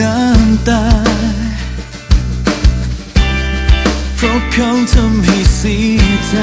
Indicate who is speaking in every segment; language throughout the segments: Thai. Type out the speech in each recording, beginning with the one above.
Speaker 1: น้ำตา เพราะเขาทำให้เสียใจ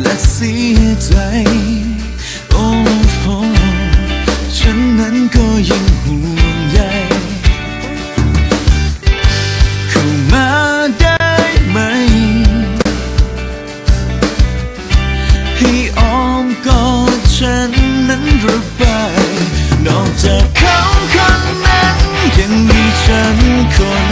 Speaker 1: และเสียใจ โอ้โหฉันนั้นก็ยังห่วงใยเข้มาได้ไหม ให้อ้อมกอดฉันนั้นระบายนอกจากเขาคนนั้นยังมีฉันคน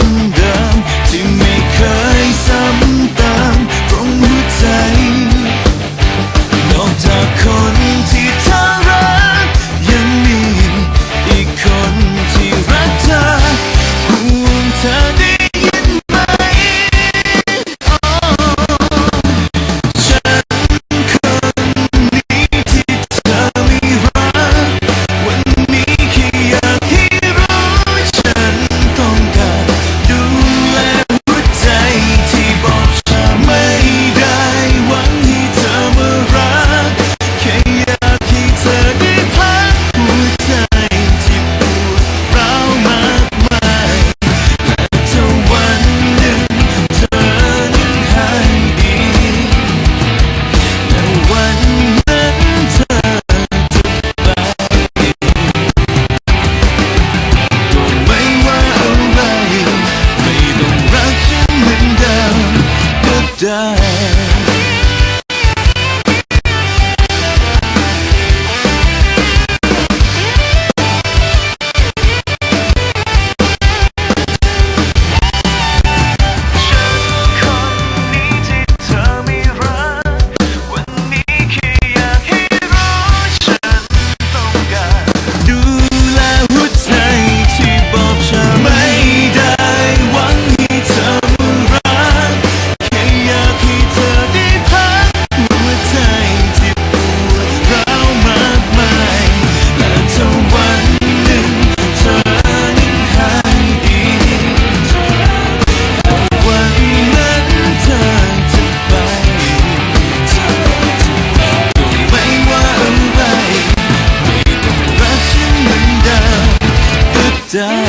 Speaker 1: done. down.